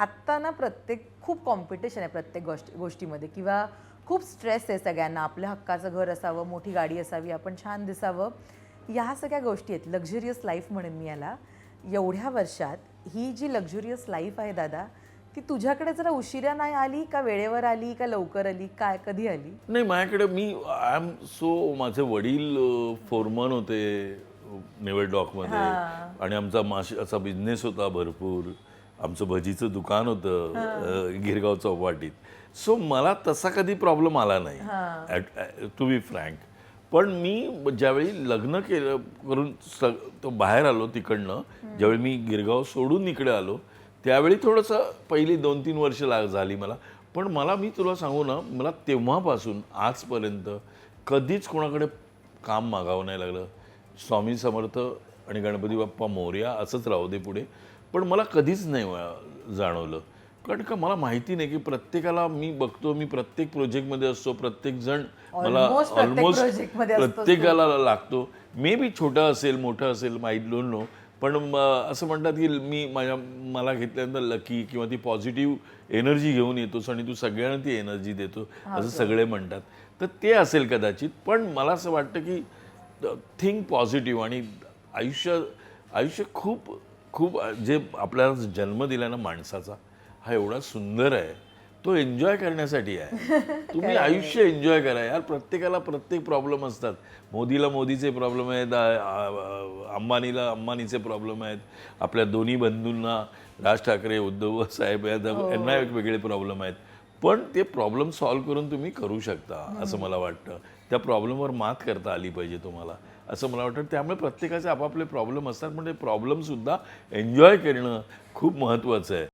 आत्ता ना प्रत्येक खूप कॉम्पिटिशन आहे प्रत्येक गोष्ट गोष्टीमध्ये. किंवा खूप स्ट्रेस आहे सगळ्यांना. आपल्या हक्काचं घर असावं मोठी गाडी असावी आपण छान दिसावं. ह्या सगळ्या गोष्टी आहेत. लक्झरियस लाईफ म्हणेन मी याला. एवढ्या वर्षात ही जी लक्झरियस लाईफ आहे दादा ती तुझ्याकडे जरा उशिरा नाही आली का वेळेवर आली का लवकर आली? काय कधी आली? नाही माझ्याकडे मी आय एम सो माझे वडील फोरमन होते नेवल डॉकमध्ये. आणि आमचा माशाचा बिझनेस होता भरपूर. आमचं भजीचं दुकान होतं गिरगाव चौपाटीत. सो मला तसा कधी प्रॉब्लेम आला नाही. टू बी फ्रँक पण मी ज्यावेळी लग्न केलं करून स तो बाहेर आलो तिकडनं ज्यावेळी मी गिरगाव सोडून इकडे आलो त्यावेळी थोडंसं पहिली दोन तीन वर्ष लाग झाली मला. पण मला मी तुला सांगू ना मला तेव्हापासून आजपर्यंत कधीच कोणाकडे काम मागावं नाही लागलं. स्वामी समर्थ आणि गणपती बाप्पा मोर्या असंच राहू दे पुढे. पण मला कधीच नाही जाणवलं. कारण का मला माहिती नाही की प्रत्येकाला मी बघतो मी प्रत्येक प्रोजेक्टमध्ये असतो प्रत्येक जण मला ऑलमोस्ट. प्रत्येकाला लागतो. मे बी छोटं असेल मोठं असेल माय डोंट नो पण असं म्हणतात की मी माझ्या मला घेतल्यानंतर लकी किंवा ती पॉझिटिव्ह एनर्जी घेऊन येतोस आणि तू सगळ्यांना ती एनर्जी देतो असं सगळे म्हणतात. तर ते असेल कदाचित पण मला असं वाटतं की थिंक पॉझिटिव्ह आणि आयुष्य आयुष्य खूप खूप जे आपल्याला जन्म दिला ना माणसाचा हा एवढा सुंदर आहे. तो एन्जॉय करण्यासाठी आहे. तुम्ही आयुष्य एन्जॉय करा यार. प्रत्येकाला प्रत्येक प्रॉब्लेम असतात. मोदीला मोदीचे प्रॉब्लेम आहेत अंबानीला अंबानीचे प्रॉब्लेम आहेत. आपल्या दोन्ही बंधूंना राज ठाकरे उद्धव साहेब या- यांना वेगवेगळे प्रॉब्लेम आहेत. पण ते प्रॉब्लेम सॉल्व्ह करून तुम्ही करू शकता असं मला वाटतं. त्या प्रॉब्लेमवर मात करता आली पाहिजे तुम्हाला. असं मला वाटतं. त्यामुळे प्रत्येकाचे आपापले प्रॉब्लेम असतात. पण ते प्रॉब्लेमसुद्धा एन्जॉय करणं खूप महत्त्वाचं आहे.